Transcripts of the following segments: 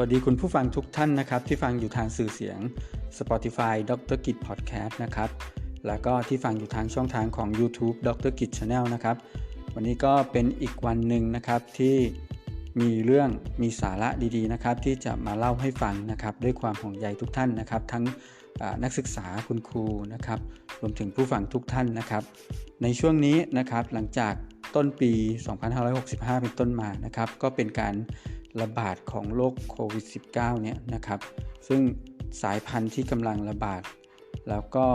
วัสดีคุณผู้ฟังทุกท่านนะครับ ที่ฟังอยู่ทางสื่อเสียง Spotify ดรกิจ Podcast นะครับ แล้วก็ที่ฟังอยู่ทางช่องทางของ YouTube ดรกิจ Channel นะครับ วันนี้ก็เป็นอีกวันหนึ่งนะครับที่มีเรื่องมีสาระดีๆนะครับ ที่จะมาเล่าให้ฟังนะครับ ด้วยความห่วงใยทุกท่านนะครับ ทั้งนักศึกษาคุณครูนะครับ รวมถึงผู้ฟังทุกท่านนะครับ ในช่วงนี้นะครับหลังจากต้นปี 2565 เป็นต้นมานะครับ ก็เป็นการ ระบาดของโรคโควิด -19 เนี่ยนะครับ ซึ่งสายพันธุ์ที่กำลังระบาด แล้วก็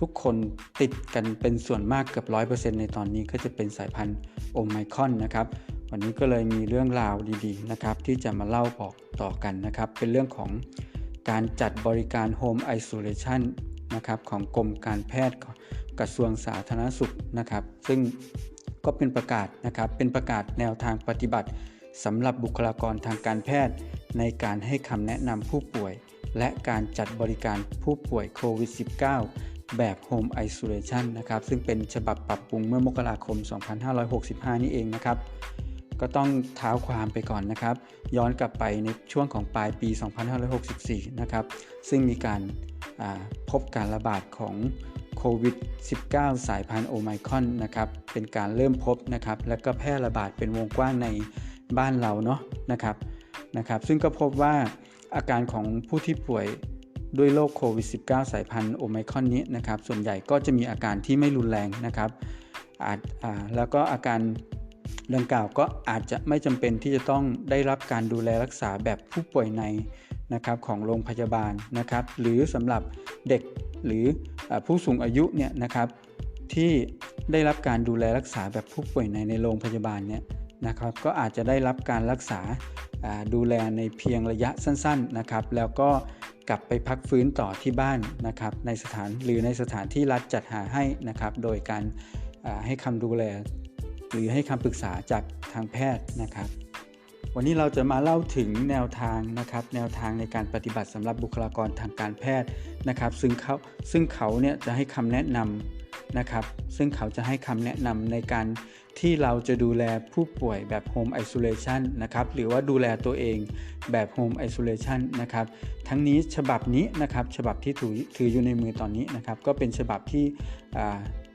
ทุกคนติดกันเป็นส่วนมากเกือบ 100%ในตอนนี้ก็จะเป็นสายพันธุ์โอไมคอนนะครับ วันนี้ก็เลยมีเรื่องราวดีๆนะครับที่จะมาเล่าบอกต่อกันนะครับ เป็นเรื่องของการจัดบริการโฮมไอโซเลชันนะครับของกรมการแพทย์กระทรวงสาธารณสุขนะครับ ซึ่งก็เป็นประกาศนะครับเป็นประกาศแนวทางปฏิบัติ สำหรับบุคลากรทางการแพทย์ในการให้คำแนะนำผู้ป่วย และการจัดบริการผู้ป่วยโควิด -19 แบบ Home Isolation นะครับ ซึ่งเป็นฉบับปรับปรุงเมื่อมกราคม 2565 นี่เองนะครับ ก็ต้องเท้าความไปก่อนนะครับ ย้อนกลับไปในช่วงของปลายปี 2564 นะครับ ซึ่งมีการพบการระบาดของโควิด -19 สายพันธุ์โอไมครอนนะครับ เป็นการเริ่มพบนะครับ และก็แพร่ระบาดเป็นวงกว้างใน บ้านเราเนาะนะครับนะครับ ซึ่งก็พบว่าอาการของผู้ที่ป่วยด้วยโรคโควิด -19 สายพันธุ์โอไมครอนนี้นะครับ ส่วนใหญ่ก็จะมีอาการที่ไม่รุนแรงนะครับอาจแล้วก็อาการดังกล่าวก็อาจจะไม่จำเป็นที่จะต้องได้รับการดูแลรักษาแบบผู้ป่วยในนะครับของโรงพยาบาลนะครับ หรือสำหรับเด็กหรือผู้สูงอายุเนี่ยนะครับที่ได้รับการดูแลรักษาแบบผู้ป่วยในในโรงพยาบาลเนี่ย นะครับก็อาจจะได้รับการรักษาดูแลในเพียงระยะสั้นๆนะครับแล้วก็กลับไปพักฟื้นต่อที่บ้านนะครับในสถานหรือในสถานที่รัฐจัดหาให้นะครับโดยการให้คำดูแล หรือให้คำปรึกษาจากทางแพทย์นะครับ วันนี้เราจะมาเล่าถึงแนวทางนะครับแนวทางในการปฏิบัติสำหรับบุคลากรทางการแพทย์นะครับ ซึ่งเขาซึ่งเขาเนี่ยจะให้คำแนะนำนะครับซึ่งเขาจะให้คำแนะนำในการ ที่เราจะดูแลผู้ป่วยแบบ Home Isolation นะครับหรือว่าดูแลตัวเองแบบ Home Isolation นะครับทั้งนี้ฉบับนี้นะครับฉบับที่ถือถืออยู่ในมือตอนนี้นะครับก็เป็นฉบับที่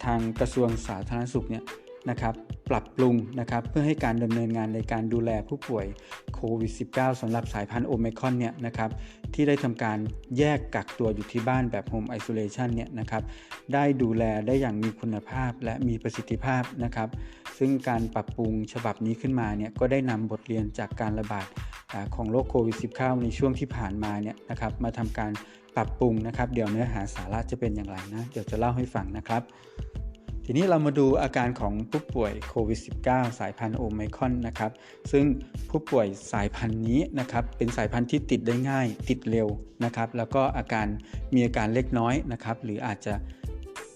ทางกระทรวงสาธารณสุขเนี่ย นะครับปรับปรุงนะครับเพื่อให้การดำเนินงานในการดูแลผู้ป่วยโควิด -19 สำหรับสายพันธุ์โอมคอนเนี่ยนะครับที่ได้ทำการแยกกักตัวอยู่ที่บ้านแบบโฮมไอโซเลชันเนี่ยนะครับได้ดูแลได้อย่างมีคุณภาพและมีประสิทธิภาพนะครับซึ่งการปรับปรุงฉบับนี้ขึ้นมาเนี่ยก็ได้นำบทเรียนจากการระบาดของโรคโควิด -19 ในช่วงที่ผ่านมาเนี่ยนะครับมาทำการปรับปรุงนะครับ เดี๋ยวเนื้อหาสาระจะเป็นอย่างไรนะ เดี๋ยวจะเล่าให้ฟังนะครับ ทีนี้เรามาดูอาการของผู้ป่วยโควิด -19 สายพันธุ์โอไมคอนนะครับซึ่งผู้ป่วยสายพันธุ์นี้นะครับเป็นสายพันธุ์ที่ติดได้ง่าย ติดเร็วนะครับแล้วก็อาการมีอาการเล็กน้อยนะครับหรืออาจจะ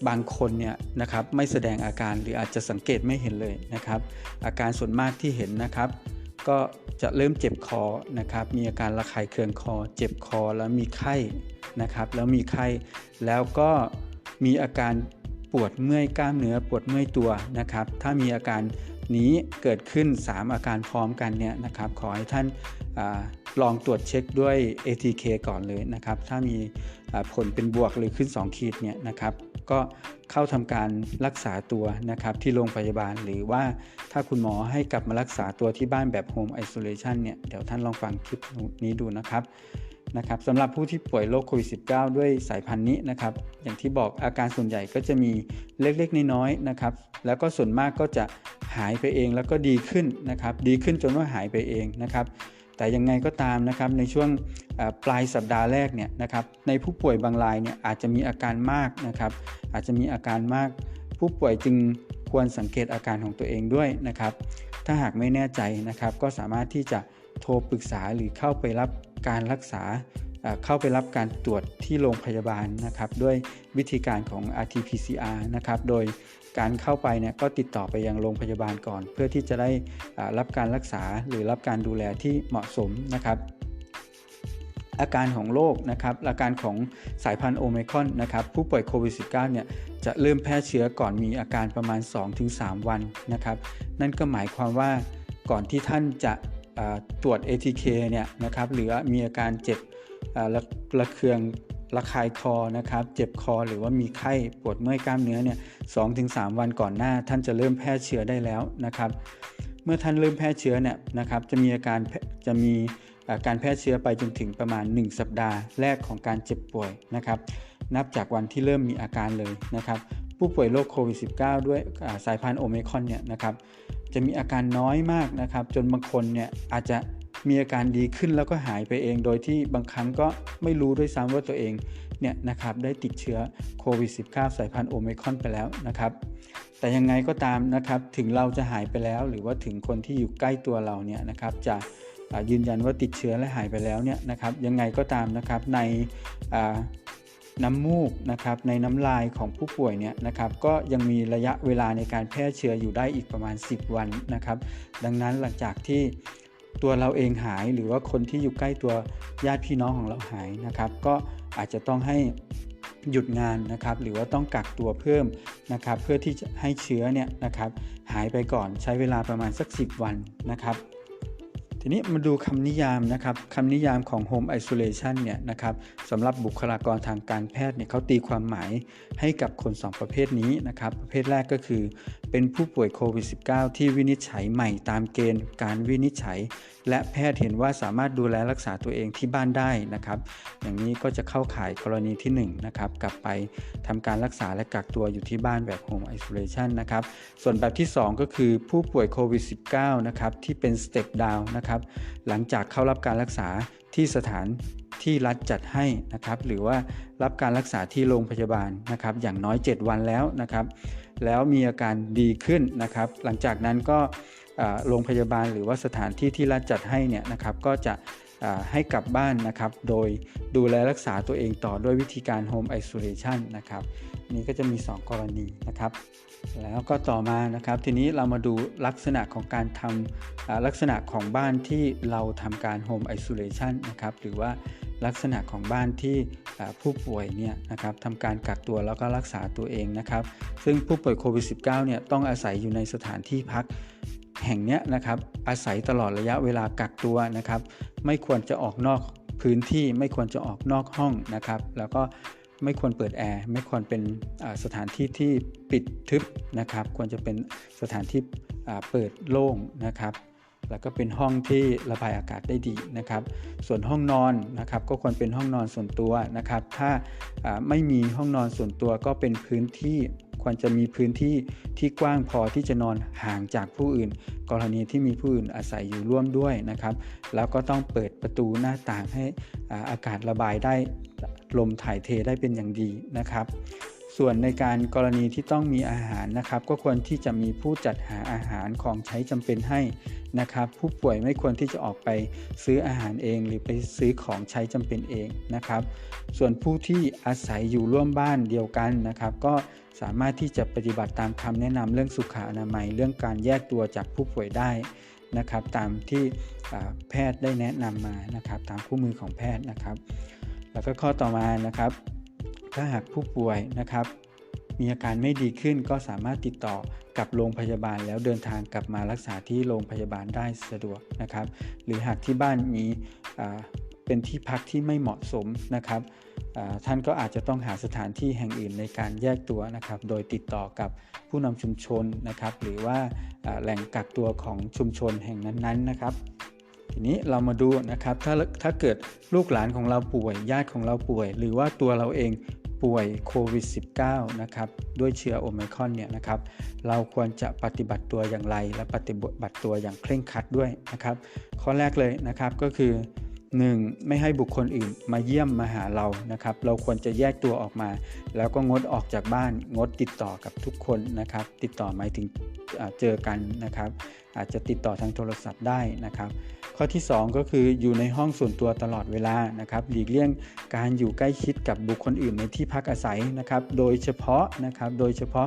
บางคนเนี่ยนะครับไม่แสดงอาการหรืออาจจะสังเกตไม่เห็นเลยนะครับ อาการส่วนมากที่เห็นนะครับ ก็จะเริ่มเจ็บคอนะครับมีอาการระคายเคืองคอ เจ็บคอแล้วมีไข้นะครับแล้วมีไข้แล้วก็มีอาการ ปวดเมื่อยกล้ามเนื้อปวดเมื่อยตัวนะครับ ถ้ามีอาการนี้เกิดขึ้น 3 อาการพร้อมกันเนี่ยนะครับ ขอให้ท่านอลองตรวจเช็คด้วย ATK ก่อนเลยนะครับ ถ้ามีผลเป็นบวกหรือขึ้น 2 ขีดเนี่ยนะครับ ก็เข้าทำการรักษาตัวนะครับที่โรงพยาบาล หรือว่าถ้าคุณหมอให้กลับมารักษาตัวที่บ้านแบบโฮมไอโซเลชันเนี่ย เดี๋ยวท่านลองฟังคลิปนี้ดูนะครับ นะครับสำหรับผู้ที่ป่วยโรคโควิด -19 ด้วยสายพันธุ์นี้นะครับ อย่างที่บอกอาการส่วนใหญ่ก็จะมีเล็กๆน้อยๆนะครับ แล้วก็ส่วนมากก็จะหายไปเองแล้วก็ดีขึ้นนะครับ ดีขึ้นจนว่าหายไปเองนะครับแต่ยังไงก็ตามนะครับในช่วงปลายสัปดาห์แรกเนี่ยนะครับในผู้ป่วยบางรายเนี่ยอาจจะมีอาการมากนะครับ อาจจะมีอาการมาก ผู้ป่วยจึงควรสังเกตอาการของตัวเองด้วยนะครับ ถ้าหากไม่แน่ใจนะครับ ก็สามารถที่จะโทรปรึกษาหรือเข้าไปรับ การรักษาเข้าไปรับการตรวจที่โรงพยาบาลนะครับ ด้วยวิธีการของ RT-PCR นะครับ โดยการเข้าไปเนี่ยก็ติดต่อไปยังโรงพยาบาลก่อน เพื่อที่จะได้รับการรักษาหรือรับการดูแลที่เหมาะสมนะครับ อาการของโรคนะครับอาการของสายพันธุ์โอไมครอนนะครับผู้ป่วยโควิด -19 เนี่ยจะเริ่มแพร่เชื้อก่อนมีอาการประมาณ 2-3 วันนะครับ นั่นก็หมายความว่าก่อนที่ท่านจะ ตรวจ ATK เนี่ยนะครับหรือมีอาการเจ็บระระเคืองระคายคอนะครับเจ็บคอหรือว่ามีไข้ปวดเมื่อยกล้ามเนื้อเนี่ยสองถึงสวันก่อนหน้า ท่านจะเริ่มแพร่เชื้อได้แล้วนะครับ เมื่อท่านเริ่มแพร่เชื้อเนี่ยนะครับจะมีอาการจะมีการแพร่เชื้อไปจนถึงประมาณ 1 สัปดาห์แรกของการเจ็บป่วยนะครับ นับจากวันที่เริ่มมีอาการเลยนะครับ ผู้ป่วยโรคโควิด -19 ด้วยสายพันธุ์โอเมคอนเนี่ยนะครับ จะมีอาการน้อยมากนะครับ จนบางคนเนี่ยอาจจะมีอาการดีขึ้นแล้วก็หายไปเอง โดยที่บางครั้งก็ไม่รู้ด้วยซ้ำว่าตัวเองเนี่ยนะครับได้ติดเชื้อโควิด -19 สายพันธุ์โอเมคอนไปแล้วนะครับ แต่ยังไงก็ตามนะครับถึงเราจะหายไปแล้ว หรือว่าถึงคนที่อยู่ใกล้ตัวเราเนี่ยนะครับจะยืนยันว่าติดเชื้อและหายไปแล้วเนี่ยนะครับยังไงก็ตามนะครับใน น้ำมูกนะครับในน้ำลายของผู้ป่วยเนี่ยนะครับก็ยังมีระยะเวลาในการแพร่เชื้ออยู่ได้อีกประมาณ 10 วันนะครับ ดังนั้นหลังจากที่ตัวเราเองหายหรือว่าคนที่อยู่ใกล้ตัวญาติพี่น้องของเราหายนะครับ ก็อาจจะต้องให้หยุดงานนะครับหรือว่าต้องกักตัวเพิ่มนะครับ เพื่อที่จะให้เชื้อเนี่ยนะครับหายไปก่อนใช้เวลาประมาณสัก 10 วันนะครับ ทีนี้มาดูคำนิยามนะครับคำนิยามของ Home Isolation เนี่ยนะครับสำหรับบุคลากรทางการแพทย์เนี่ยเขาตีความหมายให้กับคน 2 ประเภทนี้นะครับ ประเภทแรกก็คือ เป็นผู้ป่วยโควิด -19 ที่วินิจฉัยใหม่ตามเกณฑ์การวินิจฉัย และแพทย์เห็นว่าสามารถดูแลรักษาตัวเองที่บ้านได้นะครับ อย่างนี้ก็จะเข้าข่ายกรณีที่1นะครับกลับไปทำการรักษาและกักตัวอยู่ที่บ้านแบบ Home Isolation นะครับ ส่วนแบบที่ 2 ก็คือผู้ป่วยโควิด -19 นะครับที่เป็น Step Down นะครับับหลังจากเข้ารับการรักษาที่สถานที่รัฐจัดให้นะครับ หรือว่ารับการรักษาที่โรงพยาบาลนะครับ อย่างน้อย 7 วันแล้วนะครับ แล้วมีอาการดีขึ้นนะครับ หลังจากนั้นก็โรงพยาบาลหรือว่าสถานที่ที่รัฐจัดให้เนี่ยนะครับก็จะให้กลับบ้านนะครับ โดยดูแลรักษาตัวเองต่อด้วยวิธีการ Home Isolation นะครับ นี้ก็จะมี 2 กรณีนะครับ แล้วก็ต่อมานะครับ ทีนี้เรามาดูลักษณะของการทำลักษณะของบ้านที่เราทำการ Home Isolation นะครับ หรือว่า ลักษณะของบ้านที่ผู้ป่วยเนี่ยนะครับทำการกักตัวแล้วก็รักษาตัวเองนะครับ ซึ่งผู้ป่วยโควิด -19 เนี่ยต้องอาศัยอยู่ในสถานที่พักแห่งเนี้ยนะครับอาศัยตลอดระยะเวลากักตัวนะครับ ไม่ควรจะออกนอกพื้นที่ไม่ควรจะออกนอกห้องนะครับ แล้วก็ไม่ควรเปิดแอร์ไม่ควรเป็นสถานที่ที่ปิดทึบนะครับ ควรจะเป็นสถานที่เปิดโล่งนะครับ แล้วก็เป็นห้องที่ระบายอากาศได้ดีนะครับ ส่วนห้องนอนนะครับก็ควรเป็นห้องนอนส่วนตัวนะครับ ถ้าไม่มีห้องนอนส่วนตัวก็เป็นพื้นที่ควรจะมีพื้นที่ที่กว้างพอที่จะนอนห่างจากผู้อื่น กรณีที่มีผู้อื่นอาศัยอยู่ร่วมด้วยนะครับ แล้วก็ต้องเปิดประตูหน้าต่างให้อากาศระบายได้ลมถ่ายเทได้เป็นอย่างดีนะครับ ส่วนในการกรณีที่ต้องมีอาหารนะครับ ก็ควรที่จะมีผู้จัดหาอาหารของใช้จำเป็นให้นะครับ ผู้ป่วยไม่ควรที่จะออกไปซื้ออาหารเอง หรือไปซื้อของใช้จำเป็นเองนะครับ ส่วนผู้ที่อาศัยอยู่ร่วมบ้านเดียวกันนะครับ ก็สามารถที่จะปฏิบัติตามคำแนะนำเรื่องสุขอนามัย เรื่องการแยกตัวจากผู้ป่วยได้นะครับ ตามที่แพทย์ได้แนะนำมานะครับ ตามคู่มือของแพทย์นะครับ แล้วก็ข้อต่อมานะครับ ถ้าหากผู้ป่วยนะครับ มีอาการไม่ดีขึ้นก็สามารถติดต่อกับโรงพยาบาลแล้วเดินทางกลับมารักษาที่โรงพยาบาลได้สะดวกนะครับ หรือหากที่บ้านมีเป็นที่พักที่ไม่เหมาะสมนะครับท่านก็อาจจะต้องหาสถานที่แห่งอื่นในการแยกตัวนะครับ โดยติดต่อกับผู้นำชุมชนนะครับ หรือว่าแหล่งกักตัวของชุมชนแห่งนั้นๆนะครับ ทีนี้เรามาดูนะครับ ถ้าถ้าเกิดลูกหลานของเราป่วยญาติของเราป่วย หรือว่าตัวเราเอง ป่วยโควิด -19 นะครับด้วยเชื้อโอไมครอนเนี่ยนะครับเราควรจะปฏิบัติตัวอย่างไร และปฏิบัติตัวอย่างเคร่งครัดด้วยนะครับข้อแรกเลยนะครับก็คือ 1. ไม่ให้บุคคลอื่นมาเยี่ยมมาหาเรานะครับเราควรจะแยกตัวออกมา แล้วก็งดออกจากบ้านงดติดต่อกับทุกคนนะครับติดต่อหมายถึง เจอกันนะครับ อาจจะติดต่อทางโทรศัพท์ได้นะครับ ข้อที่ 2 ก็คืออยู่ในห้องส่วนตัวตลอดเวลานะครับ หลีกเลี่ยงการอยู่ใกล้ชิดกับบุคคลอื่นในที่พักอาศัยนะครับ โดยเฉพาะนะครับ โดยเฉพาะ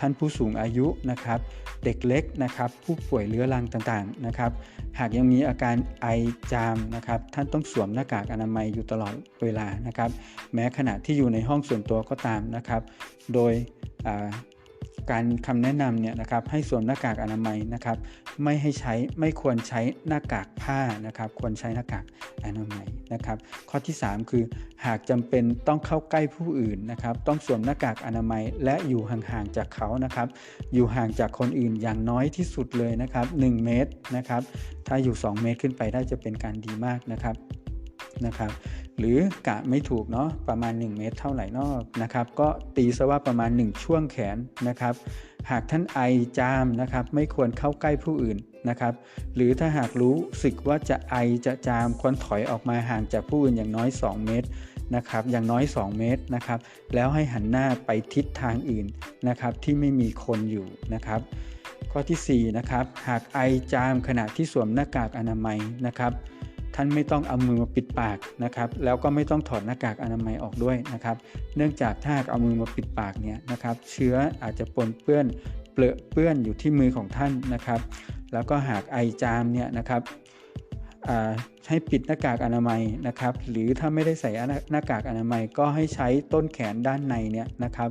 ท่านผู้สูงอายุนะครับ เด็กเล็กนะครับ ผู้ป่วยเรื้อรังต่างๆนะครับ หากยังมีอาการไอจามนะครับ ท่านต้องสวมหน้ากากอนามัยอยู่ตลอดเวลานะครับ แม้ขณะที่อยู่ในห้องส่วนตัวก็ตามนะครับ โดย การคำแนะนำเนี่ยนะครับให้สวมหน้ากากอนามัยนะครับไม่ให้ใช้ไม่ควรใช้หน้ากากผ้านะครับควรใช้หน้ากากอนามัยนะครับข้อที่ 3 คือหากจำเป็นต้องเข้าใกล้ผู้อื่นนะครับต้องสวมหน้ากากอนามัย และอยู่ห่างๆจากเขานะครับอยู่ห่างจากคนอื่นอย่างน้อยที่สุดเลยนะครับ1เมตรนะครับถ้าอยู่ 2 เมตรขึ้นไปได้จะเป็นการดีมากนะครับนะครับ หรือกะไม่ถูกเนาะประมาณ 1 เมตรเท่าไหร่นอกนะครับก็ตีซะว่าประมาณ 1 ช่วงแขนนะครับ หากท่านไอจามนะครับไม่ควรเข้าใกล้ผู้อื่นนะครับ หรือถ้าหากรู้สึกว่าจะไอจะจามควรถอยออกมาห่างจากผู้อื่นอย่างน้อย 2 เมตรนะครับอย่างน้อย 2 เมตรนะครับ แล้วให้หันหน้าไปทิศทางอื่นนะครับที่ไม่มีคนอยู่นะครับ ข้อที่4นะครับหากไอจามขณะที่สวมหน้ากากอนามัยนะครับ ท่านไม่ต้องเอามือมาปิดปากนะครับแล้วก็ไม่ต้องถอดหน้ากากอนามัยออกด้วยนะครับ เนื่องจากถ้าเอามือมาปิดปากเนี่ยนะครับ เชื้ออาจจะปนเปื้อนเปลอะเปื้อนอยู่ที่มือของท่านนะครับ แล้วก็หากไอจามเนี่ยนะครับให้ปิดหน้ากากอนามัยนะครับ หรือถ้าไม่ได้ใส่หน้ากากอนามัยก็ให้ใช้ต้นแขนด้านในเนี่ยนะครับ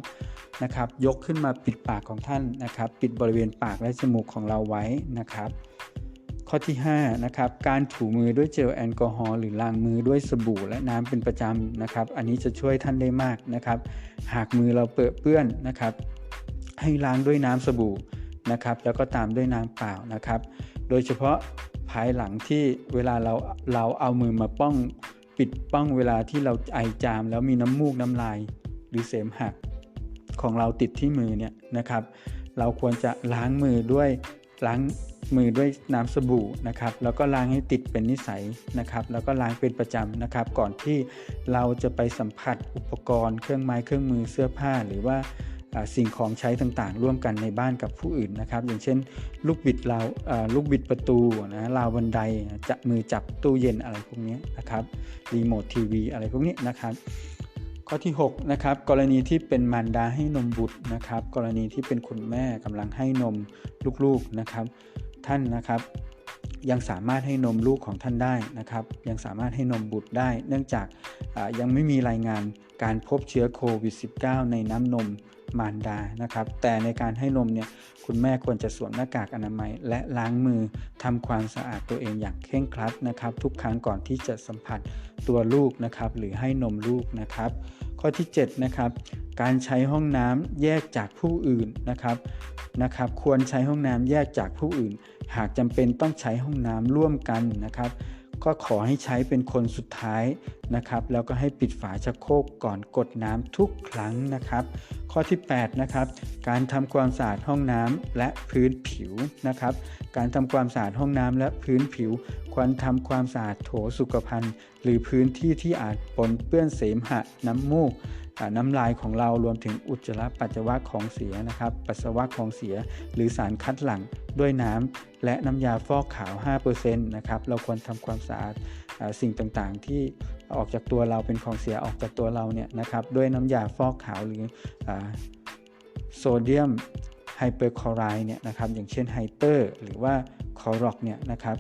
นะครับ ยกขึ้นมาปิดปากของท่านนะครับ ปิดบริเวณปากและจมูกของเราไว้นะครับ ข้อที่5นะครับการถูมือด้วยเจลแอลกอฮอล์หรือล้างมือด้วยสบู่และน้ำเป็นประจำนะครับ อันนี้จะช่วยท่านได้มากนะครับ หากมือเราเปื้อเปื้อนนะครับ ให้ล้างด้วยน้ำสบู่นะครับ แล้วก็ตามด้วยน้ำเปล่านะครับ โดยเฉพาะภายหลังที่เวลาเราเราเอามือมาป้องปิดป้องเวลาที่เราไอจาม แล้วมีน้ำมูกน้ำลายหรือเสมหะของเราติดที่มือเนี่ยนะครับ เราควรจะล้างมือด้วย ล้างมือด้วยน้ำสบู่นะครับ แล้วก็ล้างให้ติดเป็นนิสัยนะครับ แล้วก็ล้างเป็นประจำนะครับ ก่อนที่เราจะไปสัมผัสอุปกรณ์เครื่องไม้เครื่องมือเสื้อผ้าหรือว่าสิ่งของใช้ต่างๆ ร่วมกันในบ้านกับผู้อื่นนะครับ อย่างเช่น ลูกบิดเราลูกบิดประตูนะราวบันไดจะมือจับตู้เย็นอะไรพวกนี้นะครับรีโมททีวีอะไรพวกนี้นะครับ ข้อที่6นะครับกรณีที่เป็นมารดาให้นมบุตรนะครับ กรณีที่เป็นคุณแม่กำลังให้นมลูกๆนะครับ ท่านนะครับ ยังสามารถให้นมลูกของท่านได้นะครับ ยังสามารถให้นมบุตรได้ เนื่องจากยังไม่มีรายงานการพบเชื้อโควิด -19 ในน้ำนมมารดานะครับ แต่ในการให้นมเนี่ย คุณแม่ควรจะสวมหน้ากากอนามัย และล้างมือทำความสะอาดตัวเองอย่างเคร่งครัดนะครับ ทุกครั้งก่อนที่จะสัมผัสตัวลูกนะครับ หรือให้นมลูกนะครับ ข้อที่7นะครับการใช้ห้องน้ำแยกจากผู้อื่นนะครับนะครับ ควรใช้ห้องน้ำแยกจากผู้อื่น หากจำเป็นต้องใช้ห้องน้ำร่วมกันนะครับ ก็ขอให้ใช้เป็นคนสุดท้ายนะครับ แล้วก็ให้ปิดฝาชักโครกก่อนกดน้ำทุกครั้งนะครับ ข้อที่8นะครับการทำความสะอาดห้องน้ำและพื้นผิวนะครับ การทำความสะอาดห้องน้ำและพื้นผิว ควรทำความสะอาดโถสุขภัณฑ์ หรือพื้นที่ที่อาจปนเปื้อนเสมหะน้ำมูก น้ำลายของเรารวมถึงอุจจาระปัสสาวะของเสียนะครับ ปัสสาวะของเสีย หรือสารคัดหลั่งด้วยน้ำและน้ำยาฟอกขาว 5%นะครับ เราควรทำความสะอาดสิ่งต่างๆ ที่ออกจากตัวเราเป็นของเสียออกจากตัวเราเนี่ยนะครับ ด้วยน้ำยาฟอกขาวหรือโซเดียมไฮเปอร์คลอไรด์เนี่ยนะครับ อย่างเช่นไฮเตอร์ หรือว่าคอรอกเนี่ยนะครับ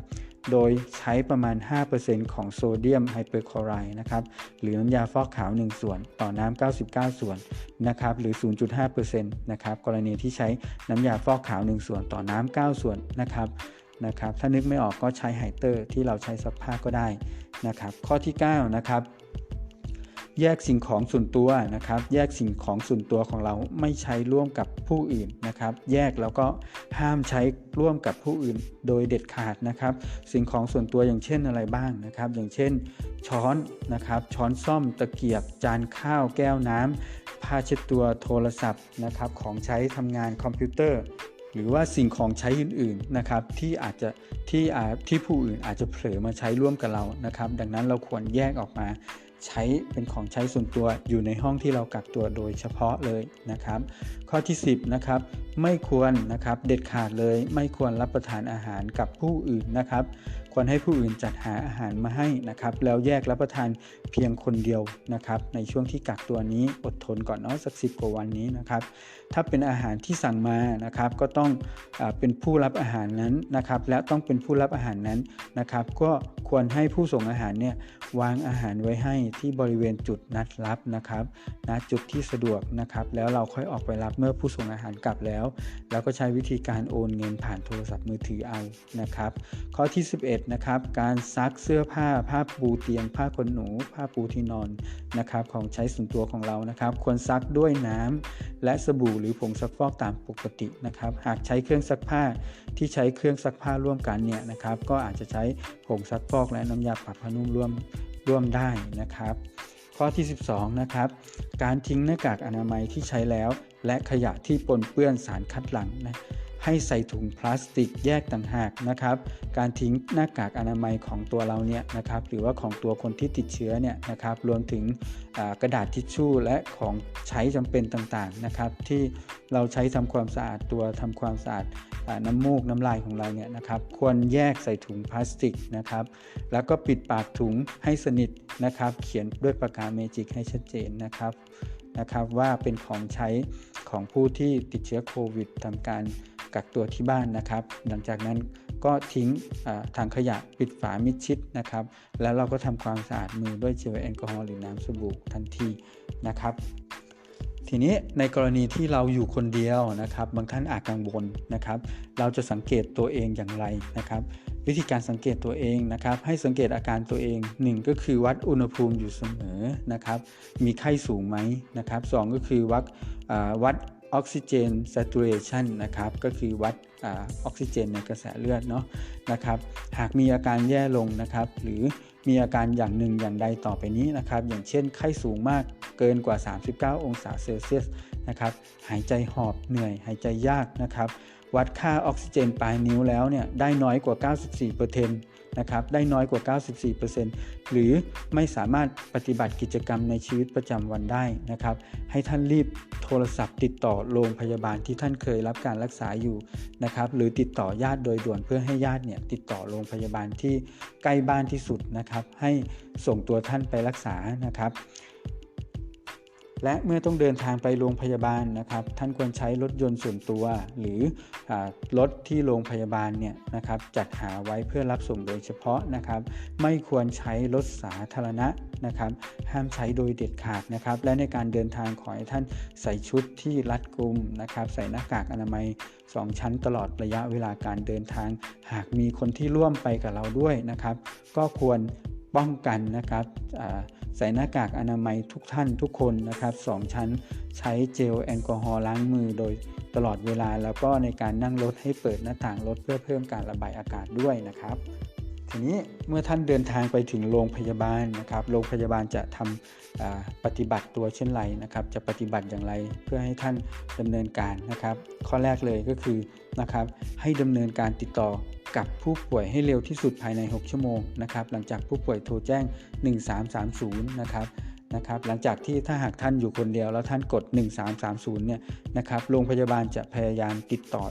โดยใช้ประมาณ 5%ของโซเดียมไฮเปอร์คลอไรด์นะครับ หรือน้ำยาฟอกขาว 1 ส่วน ต่อน้ำ 99 ส่วนนะครับ หรือ 0.5%นะครับ กรณีที่ใช้น้ำยาฟอกขาว 1 ส่วน ต่อน้ำ 9 ส่วนนะครับ นะครับ ถ้านึกไม่ออกก็ใช้ไฮเตอร์ที่เราใช้ซักผ้าก็ได้นะครับ ข้อที่ 9 นะครับ แยกสิ่งของส่วนตัวนะครับ แยกสิ่งของส่วนตัวของเราไม่ใช้ร่วมกับผู้อื่นนะครับ แยกแล้วก็ห้ามใช้ร่วมกับผู้อื่นโดยเด็ดขาดนะครับ สิ่งของส่วนตัวอย่างเช่นอะไรบ้างนะครับ อย่างเช่น ช้อนนะครับ ช้อนซ่อมตะเกียบ จานข้าวแก้วน้ำผ้าเช็ดตัวโทรศัพท์นะครับ ของใช้ทำงานคอมพิวเตอร์หรือว่าสิ่งของใช้อื่นๆนะครับที่อาจจะที่อาที่ผู้อื่นอาจจะเผลอมาใช้ร่วมกับเรานะครับ ดังนั้นเราควรแยกออกมา ใช้เป็นของใช้ส่วนตัวอยู่ในห้องที่เรากักตัวโดยเฉพาะเลยนะครับ ข้อที่ 10นะครับไม่ควรนะครับเด็ดขาดเลยไม่ควรรับประทานอาหารกับผู้อื่นนะครับคควรให้ผู้อื่นจัดหาอาหารมาให้นะครับ แล้วแยกรับประทานเพียงคนเดียวนะครับ ในช่วงที่กักตัวนี้อดทนก่อนเนาะสักสิบกว่าวันนี้นะครับถ้าเป็นอาหารที่สั่งมานะครับ ก็ต้องอเป็นผู้รับอาหารนั้นนะครับ และต้องเป็นผู้รับอาหารนั้นนะครับ ก็ควรให้ผู้ส่งอาหารเนี่ยวางอาหารไว้ให้ที่บริเวณจุดนัดรับนะครับณจุดที่สะดวกนะครับ แล้วเราค่อยออกไปรับเมื่อผู้ส่งอาหารกลับแล้ว แล้วก็ใช้วิธีการโอนเงินผ่านโทรศัพท์มือถือเอานะครับ ข้อที่ 11นะครับการซักเสื้อผ้าผ้าปูเตียง ผ้าขนหนู ผ้าปูที่นอนนะครับ ของใช้ส่วนตัวของเรานะครับ ควรซักด้วยน้ำและสบู่หรือผงซักฟอกตามปกตินะครับ หากใช้เครื่องซักผ้าที่ใช้เครื่องซักผ้าร่วมกันเนี่ยนะครับ ก็อาจจะใช้ผงซักฟอกและน้ำยาปรับผ้านุ่มร่วมร่วมได้นะครับ ข้อที่ 12 นะครับ การทิ้งหน้ากากอนามัยที่ใช้แล้ว และขยะที่ปนเปื้อนสารคัดหลั่งนะ ให้ใส่ถุงพลาสติกแยกต่างหากนะครับ การทิ้งหน้ากากอนามัยของตัวเราเนี่ยนะครับ หรือว่าของตัวคนที่ติดเชื้อเนี่ยนะครับ รวมถึงกระดาษทิชชู่และของใช้จำเป็นต่างๆนะครับ ที่เราใช้ทำความสะอาดตัวทำความสะอาดน้ำมูกน้ำลายของเราเนี่ยนะครับ ควรแยกใส่ถุงพลาสติกนะครับ แล้วก็ปิดปากถุงให้สนิทนะครับ เขียนด้วยปากกาเมจิกให้ชัดเจนนะครับนะครับว่าเป็นของใช้ของผู้ที่ติดเชื้อโควิดทำการ กักตัวที่บ้านนะครับ หลังจากนั้นก็ทิ้งถังขยะปิดฝามิดชิดนะครับ แล้วเราก็ทำความสะอาดมือด้วยเจลแอลกอฮอล์หรือน้ำสบู่ทันทีนะครับ ทีนี้ในกรณีที่เราอยู่คนเดียวนะครับ บางท่านอาจกังวลนะครับ เราจะสังเกตตัวเองอย่างไรนะครับ วิธีการสังเกตตัวเองนะครับ ให้สังเกตอาการตัวเอง1ก็คือวัดอุณหภูมิอยู่เสมอนะครับ มีไข้สูงไหมนะครับ2ก็คือวัดวัด ออกซิเจน saturation นะครับ ก็คือวัดออกซิเจนในกระแสเลือดเนาะนะครับ หากมีอาการแย่ลงนะครับ หรือมีอาการอย่างหนึ่งอย่างใดต่อไปนี้นะครับ อย่างเช่นไข้สูงมากเกินกว่า 39 องศาเซลเซียสนะครับ หายใจหอบเหนื่อย หายใจยากนะครับ วัดค่าออกซิเจนปลายนิ้วแล้วเนี่ยได้น้อยกว่า 94% นะครับได้น้อยกว่า 94%หรือไม่สามารถปฏิบัติกิจกรรมในชีวิตประจำวันได้นะครับ ให้ท่านรีบโทรศัพท์ติดต่อโรงพยาบาลที่ท่านเคยรับการรักษาอยู่นะครับ หรือติดต่อญาติโดยด่วนเพื่อให้ญาติเนี่ยติดต่อโรงพยาบาลที่ใกล้บ้านที่สุดนะครับ ให้ส่งตัวท่านไปรักษานะครับ และเมื่อต้องเดินทางไปโรงพยาบาลนะครับ ท่านควรใช้รถยนต์ส่วนตัว หรืออรถที่โรงพยาบาลเนี่ยนะครับจัดหาไว้เพื่อรับส่งโดยเฉพาะนะครับ ไม่ควรใช้รถสาธารณะนะครับ ห้ามใช้โดยเด็ดขาดนะครับ และในการเดินทางขอให้ท่านใส่ชุดที่รัดกุมนะครับ ใส่หน้ากากอนามัย 2 ชั้นตลอดระยะเวลาการเดินทาง หากมีคนที่ร่วมไปกับเราด้วยนะครับ ก็ควรป้องกันนะครับ ใส่หน้ากากอนามัยทุกท่านทุกคนนะครับ 2 ชั้นใช้เจลแอลกอฮอล์ล้างมือโดยตลอดเวลาแล้วก็ในการนั่งรถให้เปิดหน้าต่างรถเพื่อเพิ่มการระบายอากาศด้วยนะครับ ทีนี้เมื่อท่านเดินทางไปถึงโรงพยาบาลนะครับ โรงพยาบาลจะทำปฏิบัติตัวเช่นไรนะครับ จะปฏิบัติอย่างไรเพื่อให้ท่านดำเนินการนะครับ ข้อแรกเลยก็คือนะครับให้ดำเนินการติดต่อ กับผู้ป่วยให้เร็วที่สุดภายใน 6 ชั่วโมงนะครับหลังจากผู้ป่วยโทรแจ้ง 1330 นะครับนะครับหลังจากที่ถ้าหากท่านอยู่คนเดียว แล้วท่านกด 1330 เนี่ยนะครับโรงพยาบาลจะพยายามติดต่อ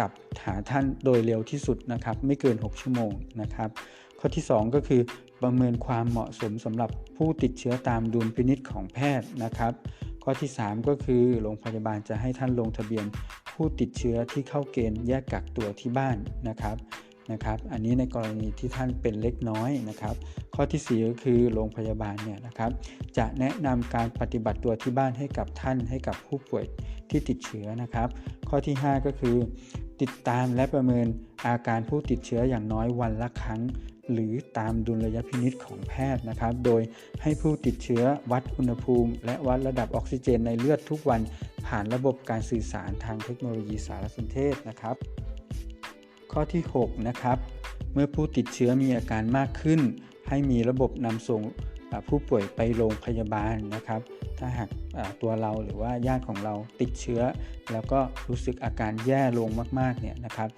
กับหาท่านโดยเร็วที่สุดนะครับไม่เกิน 6 ชั่วโมงนะครับข้อที่ 2 ก็คือประเมินความเหมาะสมสำหรับผู้ติดเชื้อตามดุลพินิษของแพทย์นะครับ ข้อที่ 3 ก็คือโรงพยาบาลจะให้ท่านลงทะเบียน ผู้ติดเชื้อที่เข้าเกณฑ์แยกกักตัวที่บ้านนะครับนะครับอันนี้ในกรณีที่ท่านเป็นเล็กน้อยนะครับ ข้อที่ 4 ก็คือโรงพยาบาลเนี่ยนะครับ จะแนะนำการปฏิบัติตัวที่บ้านให้กับท่านให้กับผู้ป่วยที่ติดเชื้อนะครับ ข้อที่ 5 ก็คือ ติดตามและประเมินอาการผู้ติดเชื้ออย่างน้อยวันละครั้ง หรือตามดุลยพินิษของแพทย์นะครับ โดยให้ผู้ติดเชื้อวัดอุณหภูมิ และวัดระดับออกซิเจนในเลือดทุกวันผ่านระบบการสื่อสารทางเทคโนโลยีสารสนเทศนะครับ ข้อที่ 6 นะครับ เมื่อผู้ติดเชื้อมีอาการมากขึ้น ให้มีระบบนำส่งผู้ป่วยไปโรงพยาบาลนะครับ ถ้าหากตัวเราหรือว่าญาติของเราติดเชื้อ แล้วก็รู้สึกอาการแย่ลงมากๆเนี่ยนะครับ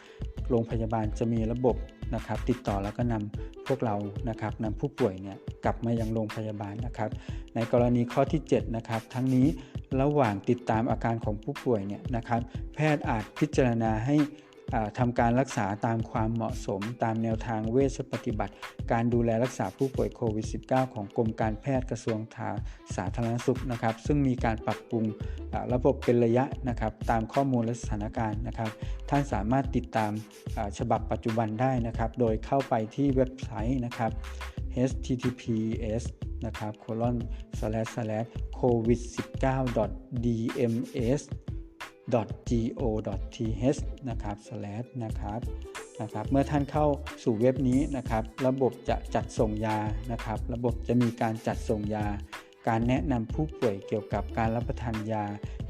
โรงพยาบาลจะมีระบบ นะครับติดต่อแล้วก็นำพวกเรานะครับนำผู้ป่วยเนี่ยกลับมายังโรงพยาบาลนะครับในกรณีข้อที่7นะครับทั้งนี้ระหว่างติดตามอาการของผู้ป่วยเนี่ยนะครับแพทย์อาจพิจารณาให้ ทำการรักษาตามความเหมาะสม ตามแนวทางเวชปฏิบัติ การดูแลรักษาผู้ป่วยโควิด -19 ของกรมการแพทย์กระทรวงสาธารณสุขนะครับ ซึ่งมีการปรับปรุงระบบเป็นระยะนะครับ ตามข้อมูลและสถานการณ์นะครับ ท่านสามารถติดตามฉบับปัจจุบันได้นะครับ โดยเข้าไปที่เว็บไซต์นะครับ https นะครับ colon slash slash covid 19 dms go.th นะครับ slash นะครับนะครับ เมื่อท่านเข้าสู่เว็บนี้นะครับ ระบบจะจัดส่งยานะครับ ระบบจะมีการจัดส่งยา การแนะนำผู้ป่วยเกี่ยวกับการรับประทานยา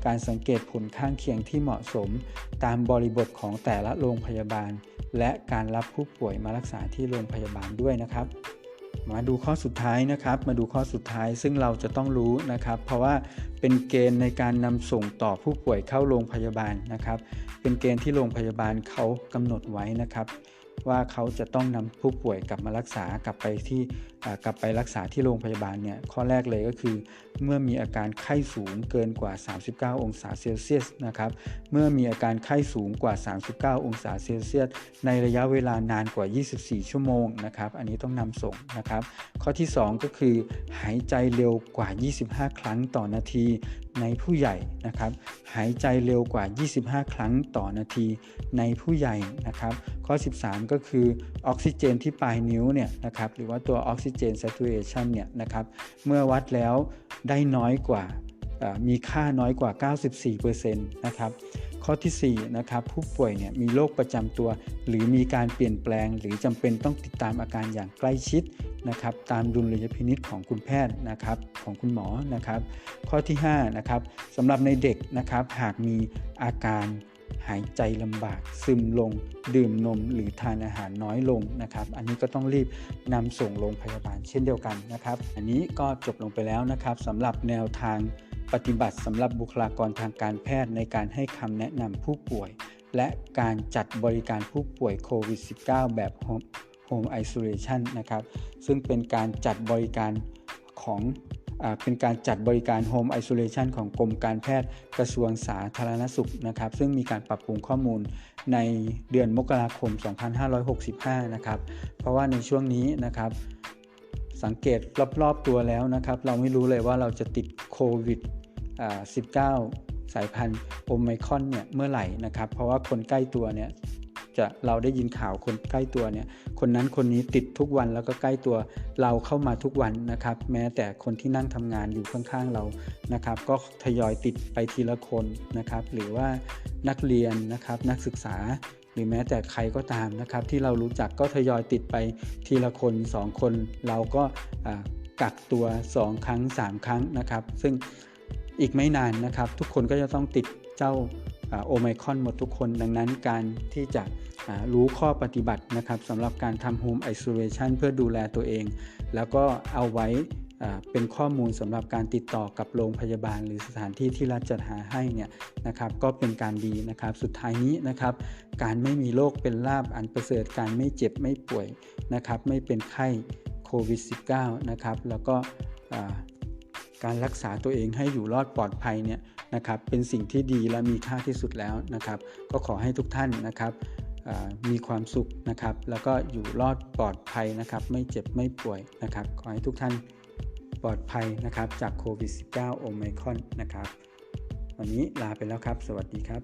การสังเกตผลข้างเคียงที่เหมาะสม ตามบริบทของแต่ละโรงพยาบาล และการรับผู้ป่วยมารักษาที่โรงพยาบาลด้วยนะครับ มาดูข้อสุดท้ายนะครับ มาดูข้อสุดท้ายซึ่งเราจะต้องรู้นะครับ เพราะว่าเป็นเกณฑ์ในการนำส่งต่อผู้ป่วยเข้าโรงพยาบาลนะครับ เป็นเกณฑ์ที่โรงพยาบาลเขากำหนดไว้นะครับ ว่าเขาจะต้องนำผู้ป่วยกลับมารักษากลับไปที่กลับไปรักษาที่โรงพยาบาลเนี่ยข้อแรกเลยก็คือ เมื่อมีอาการไข้สูงเกินกว่า 39 องศาเซลเซียสนะครับเมื่อมีอาการไข้สูงกว่า 39 องศาเซลเซียส ในระยะเวลานานกว่า 24 ชั่วโมงนะครับอันนี้ต้องนำส่งนะครับ ข้อที่ 2 ก็คือหายใจเร็วกว่า 25 ครั้งต่อนาที ในผู้ใหญ่นะครับ หายใจเร็วกว่า 25 ครั้งต่อนาทีในผู้ใหญ่นะครับ ข้อ 13 ก็คือออกซิเจนที่ปลายนิ้วเนี่ยนะครับหรือว่าตัวออกซิเจน saturation เนี่ยนะครับเมื่อวัดแล้วได้น้อยกว่ามีค่าน้อยกว่า 94%นะครับ ข้อที่4นะครับผู้ป่วยเนี่ยมีโรคประจำตัว หรือมีการเปลี่ยนแปลง หรือจำเป็นต้องติดตามอาการอย่างใกล้ชิดนะครับตามดุลยพินิษของคุณแพทย์นะครับของคุณหมอนะครับข้อที่5นะครับสำหรับในเด็กนะครับหากมีอาการหายใจลำบากซึมลง ดื่มนมหรือทานอาหารน้อยลงนะครับ อันนี้ก็ต้องรีบนำส่งโรงพยาบาลเช่นเดียวกันนะครับ อันนี้ก็จบลงไปแล้วนะครับสำหรับแนวทาง ปฏิบัติสำหรับบุคลากรทางการแพทย์ในการให้คำแนะนำผู้ป่วย และการจัดบริการผู้ป่วยโควิด -19 แบบ Home Isolation นะครับ ซึ่งเป็นการจัดบริการของอเป็นการจัดบริการ Home Isolation ของกรมการแพทย์กระทรวงสาธารณสุขนะครับ ซึ่งมีการปรับปรุงข้อมูลในเดือนมกราคม 2565 นะครับ เพราะว่าในช่วงนี้นะครับ สังเกตรอบๆตัวแล้วนะครับ เราไม่รู้เลยว่าเราจะติดโควิด19 สายพันธุ์โอไมคอนเนี่ยเมื่อไหร่นะครับ เพราะว่าคนใกล้ตัวเนี่ยจะเราได้ยินข่าวคนใกล้ตัวเนี่ย คนนั้นคนนี้ติดทุกวันแล้วก็ใกล้ตัวเราเข้ามาทุกวันนะครับ แม้แต่คนที่นั่งทำงานอยู่ข้างๆเรานะครับ ก็ทยอยติดไปทีละคนนะครับ หรือว่านักเรียนนะครับนักศึกษา รือแม้แต่ใครก็ตามนะครับ ที่เรารู้จักก็ทยอยติดไปทีละคน 2 คน เราก็กักตัว 2 ครั้ง 3 ครั้งนะครับ ซึ่งอีกไม่นานนะครับ ทุกคนก็จะต้องติดเจ้าโอไมคอนหมดทุกคน ดังนั้นการที่จะรู้ข้อปฏิบัตินะครับสำหรับการทำ Home Isolation เพื่อดูแลตัวเอง แล้วก็เอาไว้ เป็นข้อมูลสำหรับการติดต่อกับโรงพยาบาล หรือสถานที่ที่รัฐจัดหาให้เนี่ยนะครับก็เป็นการดีนะครับ สุดท้ายนี้นะครับ การไม่มีโรคเป็นลาบอันประเสริฐการไม่เจ็บไม่ป่วยนะครับ ไม่เป็นไข้โควิด -19 นะครับ แล้วก็การรักษาตัวเองให้อยู่รอดปลอดภัยเนี่ยนะครับเป็นสิ่งที่ดีและมีค่าที่สุดแล้วนะครับ ก็ขอให้ทุกท่านนะครับมีความสุขนะครับ แล้วก็อยู่รอดปลอดภัยนะครับ ไม่เจ็บไม่ป่วยนะครับ ขอให้ทุกท่าน ปลอดภัยนะครับจากโควิด -19 โอไมคอนนะครับ วันนี้ลาไปแล้วครับ สวัสดีครับ